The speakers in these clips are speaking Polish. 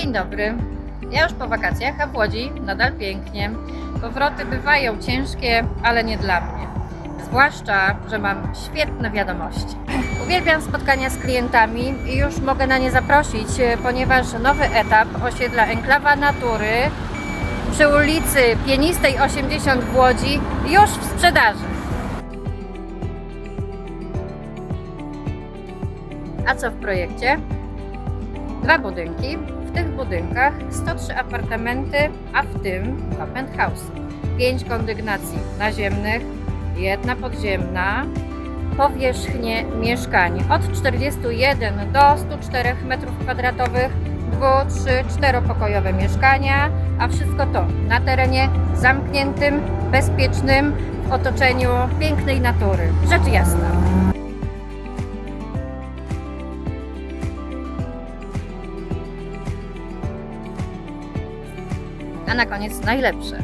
Dzień dobry. Ja już po wakacjach, a w Łodzi nadal pięknie. Powroty bywają ciężkie, ale nie dla mnie. Zwłaszcza, że mam świetne wiadomości. Uwielbiam spotkania z klientami i już mogę na nie zaprosić, ponieważ nowy etap osiedla Enklawa Natury przy ulicy Pienistej 80 w Łodzi już w sprzedaży. A co w projekcie? Dwa budynki. W tych budynkach 103 apartamenty, a w tym dwa penthouse. Pięć kondygnacji naziemnych, jedna podziemna. Powierzchnie mieszkań od 41 do 104 m2, dwu, trzy, czteropokojowe mieszkania, a wszystko to na terenie zamkniętym, bezpiecznym, w otoczeniu pięknej natury. Rzecz jasna. A na koniec najlepsze.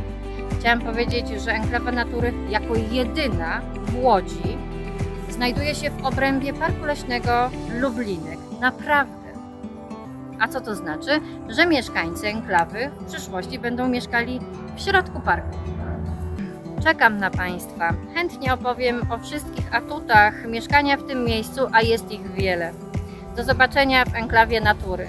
Chciałam powiedzieć, że Enklawa Natury jako jedyna w Łodzi znajduje się w obrębie Parku Leśnego Lublinek. Naprawdę. A co to znaczy? Że mieszkańcy enklawy w przyszłości będą mieszkali w środku parku. Czekam na Państwa. Chętnie opowiem o wszystkich atutach mieszkania w tym miejscu, a jest ich wiele. Do zobaczenia w enklawie natury.